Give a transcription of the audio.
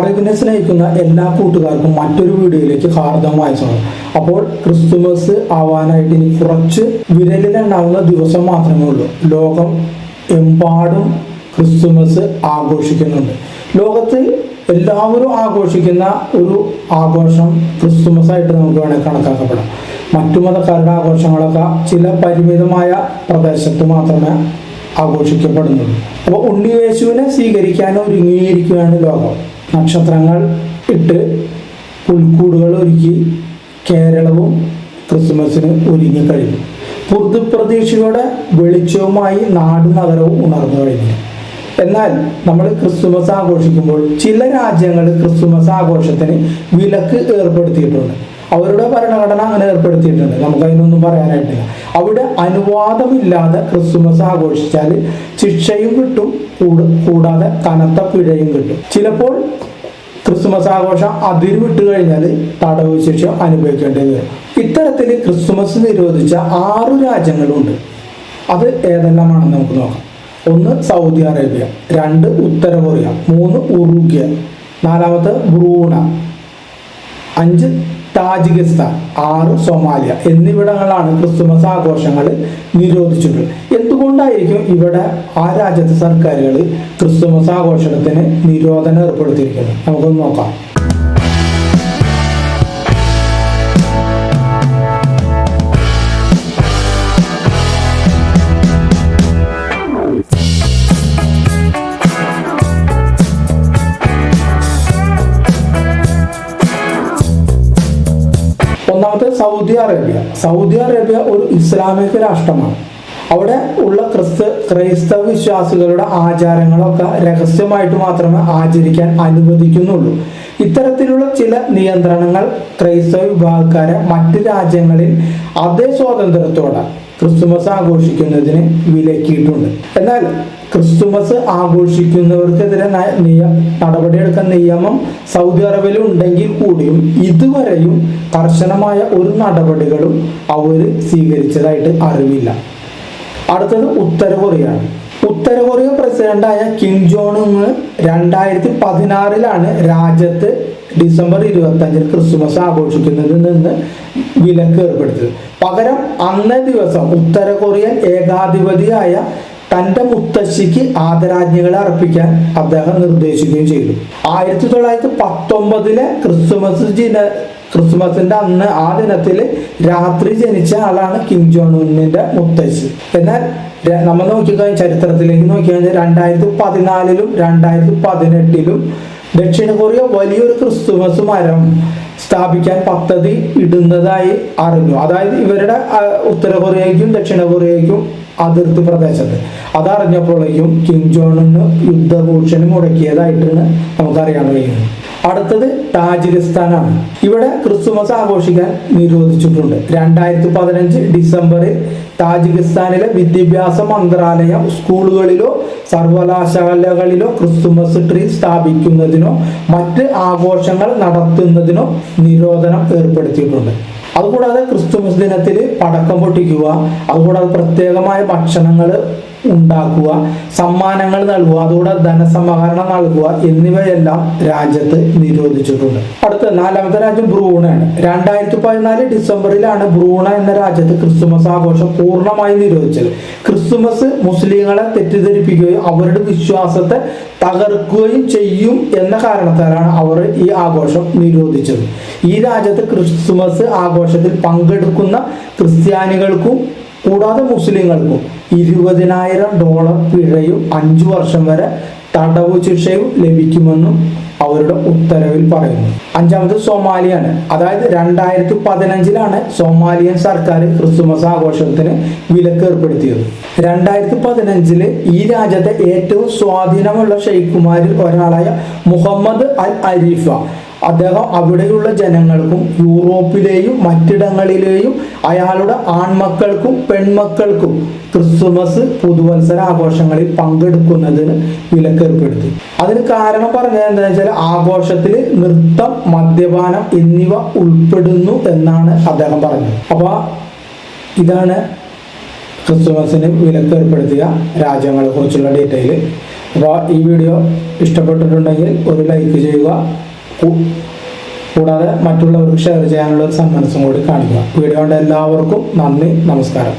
അറിവിനെ സ്നേഹിക്കുന്ന എല്ലാ കൂട്ടുകാർക്കും മറ്റൊരു വീഡിയോയിലേക്ക് ഹാർദമായ സ്വാഗതം അപ്പോൾ ക്രിസ്തുമസ് ആവാനായിട്ട് ഇനി കുറച്ച് വിരലിലുണ്ടാവുന്ന ദിവസം മാത്രമേ ഉള്ളൂ. ലോകം എമ്പാടും ക്രിസ്തുമസ് ആഘോഷിക്കുന്നുണ്ട്. ലോകത്ത് എല്ലാവരും ആഘോഷിക്കുന്ന ഒരു ആഘോഷം ക്രിസ്തുമസ് ആയിട്ട് നമുക്ക് വേണമെങ്കിൽ കണക്കാക്കപ്പെടാം. മറ്റു മതക്കാരുടെ ആഘോഷങ്ങളൊക്കെ ചില പരിമിതമായ പ്രദേശത്ത് മാത്രമേ ആഘോഷിക്കപ്പെടുന്നുള്ളൂ. അപ്പോൾ ഉണ്ണിയേശുവിനെ സ്വീകരിക്കാൻ ഒരുങ്ങിയിരിക്കുകയാണ് ലോകം. നക്ഷത്രങ്ങൾ ഇട്ട് പുൽക്കൂടുകൾ ഒരുക്കി കേരളവും ക്രിസ്മസിന് ഒരുങ്ങി കഴിഞ്ഞു. പുതുപ്രതീക്ഷയുടെ വെളിച്ചവുമായി നാട് നഗരവും ഉണർന്നു കഴിഞ്ഞു. എന്നാൽ നമ്മൾ ക്രിസ്തുമസ് ആഘോഷിക്കുമ്പോൾ ചില രാജ്യങ്ങൾ ക്രിസ്തുമസ് ആഘോഷത്തിന് വിലക്ക് ഏർപ്പെടുത്തിയിട്ടുണ്ട്. അവരുടെ ഭരണഘടന അങ്ങനെ ഏർപ്പെടുത്തിയിട്ടുണ്ട്. നമുക്ക് അതിനൊന്നും പറയാനായിട്ടില്ല. അവിടെ അനുവാദമില്ലാതെ ക്രിസ്തുമസ് ആഘോഷിച്ചാൽ ശിക്ഷയും കിട്ടും കൂടാതെ കനത്ത പിഴയും കിട്ടും. ചിലപ്പോൾ ക്രിസ്തുമസ് ആഘോഷം അതിരുവിട്ട് കഴിഞ്ഞാൽ തടവ് ശിക്ഷ അനുഭവിക്കേണ്ടി വരും ഇത്തരത്തിൽ ക്രിസ്തുമസ് നിരോധിച്ച ആറു രാജ്യങ്ങളുണ്ട്. അത് ഏതെല്ലാമാണെന്ന് നമുക്ക് നോക്കാം. ഒന്ന് സൗദി അറേബ്യ രണ്ട് ഉത്തര കൊറിയ മൂന്ന് ഉറുഗ്യ നാലാമത്തെ ബ്രൂണ അഞ്ച് താജിക്കിസ്ഥാൻ ആറ് സൊമാലിയ. എന്നിവിടങ്ങളാണ് ക്രിസ്തുമസ് ആഘോഷങ്ങൾ നിരോധിച്ചിട്ടുള്ളത്. എന്തുകൊണ്ടായിരിക്കും ഇവിടെ ആ രാജ്യത്തെ സർക്കാരുകൾ ക്രിസ്തുമസ് ആഘോഷത്തിന് നിരോധനം ഏർപ്പെടുത്തിയിരിക്കുന്നത്. നമുക്കൊന്ന് നോക്കാം. ഒന്നാമത്തെ സൗദി അറേബ്യ. സൗദി അറേബ്യ ഒരു ഇസ്ലാമിക രാഷ്ട്രമാണ്. അവിടെ ഉള്ള ക്രിസ്ത ക്രൈസ്തവ വിശ്വാസികളുടെ ആചാരങ്ങളൊക്കെ രഹസ്യമായിട്ട് മാത്രമേ ആചരിക്കാൻ അനുവദിക്കുന്നുള്ളൂ. ഇത്തരത്തിലുള്ള ചില നിയന്ത്രണങ്ങൾ ക്രൈസ്തവ വിഭാഗക്കാരെ മറ്റ് രാജ്യങ്ങളിൽ അതേ സ്വാതന്ത്ര്യത്തോടെ ക്രിസ്തുമസ് ആഘോഷിക്കുന്നതിന് വിലക്കിയിട്ടുണ്ട്. എന്നാൽ ക്രിസ്തുമസ് ആഘോഷിക്കുന്നവർക്കെതിരെ നിയ നടപടിയെടുക്കാൻ നിയമം സൗദി അറേബ്യയിൽ ഉണ്ടെങ്കിൽ കൂടിയും ഇതുവരെയും കർശനമായ ഒരു നടപടികളും അവർ സ്വീകരിച്ചതായിട്ട് അറിവില്ല. അടുത്തത് ഉത്തര കൊറിയയാണ് ഉത്തര കൊറിയ പ്രസിഡന്റായ കിം ജോൺ ഉങ് രണ്ടായിരത്തി പതിനാറിലാണ് രാജ്യത്ത് ഡിസംബർ ഇരുപത്തി അഞ്ചിന് ക്രിസ്തുമസ് ആഘോഷിക്കുന്നതിൽ നിന്ന് വിലക്ക് ഏർപ്പെടുത്തിയത്. പകരം അന്നേ ദിവസം ഉത്തര കൊറിയൻ ഏകാധിപതിയായ തന്റെ മുത്തശ്ശിക്ക് ആദരാജ്ഞികളെ അർപ്പിക്കാൻ അദ്ദേഹം നിർദ്ദേശിക്കുകയും ചെയ്തു. ആയിരത്തി തൊള്ളായിരത്തി പത്തൊമ്പതിലെ ക്രിസ്തുമസ് ദിന ക്രിസ്മസിന്റെ അന്ന് ആ ദിനത്തിൽ രാത്രി ജനിച്ച ആളാണ് കിം ജോൺ മുത്തശ്ശി. എന്നാൽ നമ്മൾ നോക്കിക്കഴിഞ്ഞാൽ ചരിത്രത്തിലേക്ക് നോക്കിക്കഴിഞ്ഞാൽ രണ്ടായിരത്തി പതിനാലിലും രണ്ടായിരത്തി പതിനെട്ടിലും ദക്ഷിണ കൊറിയ വലിയൊരു ക്രിസ്തുമസ് മരം സ്ഥാപിക്കാൻ പദ്ധതി ഇടുന്നതായി അറിഞ്ഞു. അതായത് ഇവരുടെ ഉത്തര കൊറിയയ്ക്കും ദക്ഷിണ കൊറിയയ്ക്കും അതിർത്തി പ്രദേശത്ത്. അതറിഞ്ഞപ്പോഴേക്കും കിം ജോണിന് യുദ്ധഭൂഷണി മുടക്കിയതായിട്ടാണ് നമുക്കറിയാൻ കഴിയുന്നത്. അടുത്തത് താജിക്കിസ്ഥാനാണ്. ഇവിടെ ക്രിസ്തുമസ് ആഘോഷിക്കാൻ നിരോധിച്ചിട്ടുണ്ട്. രണ്ടായിരത്തി പതിനഞ്ച് ഡിസംബറിൽ താജിക്കിസ്ഥാനിലെ വിദ്യാഭ്യാസ മന്ത്രാലയം സ്കൂളുകളിലോ സർവകലാശാലകളിലോ ക്രിസ്തുമസ് ട്രീ സ്ഥാപിക്കുന്നതിനോ മറ്റ് ആഘോഷങ്ങൾ നടത്തുന്നതിനോ നിരോധനം ഏർപ്പെടുത്തിയിട്ടുണ്ട്. അതുകൂടാതെ ക്രിസ്തുമസ് ദിനത്തിൽ പടക്കം പൊട്ടിക്കുക അതുകൂടാതെ പ്രത്യേകമായ ഭക്ഷണങ്ങൾ ഉണ്ടാക്കുക സമ്മാനങ്ങൾ നൽകുക അതോടെ ധനസമാഹരണം നൽകുക എന്നിവയെല്ലാം രാജ്യത്ത് നിരോധിച്ചിട്ടുണ്ട്. അടുത്ത നാലാമത്തെ രാജ്യം ബ്രൂണയാണ് രണ്ടായിരത്തി പതിനാല് ഡിസംബറിലാണ് ബ്രൂണ എന്ന രാജ്യത്ത് ക്രിസ്തുമസ് ആഘോഷം പൂർണമായി നിരോധിച്ചത്. ക്രിസ്തുമസ് മുസ്ലിങ്ങളെ തെറ്റിദ്ധരിപ്പിക്കുകയും അവരുടെ വിശ്വാസത്തെ തകർക്കുകയും ചെയ്യും എന്ന കാരണത്താലാണ് അവർ ഈ ആഘോഷം നിരോധിച്ചത്. ഈ രാജ്യത്ത് ക്രിസ്തുമസ് ആഘോഷത്തിൽ പങ്കെടുക്കുന്ന ക്രിസ്ത്യാനികൾക്കും കൂടാതെ മുസ്ലിങ്ങൾക്കും ഇരുപതിനായിരം ഡോളർ പിഴയും അഞ്ചു വർഷം വരെ തടവ് ശിക്ഷയും ലഭിക്കുമെന്നും അവരുടെ ഉത്തരവിൽ പറയുന്നു. അഞ്ചാമത് സോമാലിയാണ്. അതായത് രണ്ടായിരത്തി പതിനഞ്ചിലാണ് സോമാലിയൻ സർക്കാർ ക്രിസ്തുമസ് ആഘോഷത്തിന് വിലക്ക് ഏർപ്പെടുത്തിയത്. രണ്ടായിരത്തി പതിനഞ്ചിൽ ഈ രാജ്യത്തെ ഏറ്റവും സ്വാധീനമുള്ള ഷെയ്ഖുമാരിൽ ഒരാളായ മുഹമ്മദ് അൽ അരീഫ അദ്ദേഹം അവിടെയുള്ള ജനങ്ങൾക്കും യൂറോപ്പിലെയും മറ്റിടങ്ങളിലെയും അയാളുടെ ആൺമക്കൾക്കും പെൺമക്കൾക്കും ക്രിസ്തുമസ് പുതുവത്സര ആഘോഷങ്ങളിൽ പങ്കെടുക്കുന്നതിന് വിലക്കേർപ്പെടുത്തി. അതിന് കാരണം പറഞ്ഞത് എന്താണെന്ന് വെച്ചാൽ ആഘോഷത്തിൽ നൃത്തം മദ്യപാനം എന്നിവ ഉൾപ്പെടുന്നു എന്നാണ് അദ്ദേഹം പറഞ്ഞത്. അപ്പോൾ ഇതാണ് ക്രിസ്തുമസിന് വിലക്കേർപ്പെടുത്തിയ രാജ്യങ്ങളെ കുറിച്ചുള്ള ഡീറ്റെയിൽ അപ്പോൾ ഈ വീഡിയോ ഇഷ്ടപ്പെട്ടിട്ടുണ്ടെങ്കിൽ ഒരു ലൈക്ക് ചെയ്യുക കൂടാതെ മറ്റുള്ളവർക്ക് ഷെയർ ചെയ്യാനുള്ള ഒരു സന്മനസ്സും കൂടി കാണിക്കുക. വീഡിയോ കണ്ട എല്ലാവർക്കും നന്ദി നമസ്കാരം.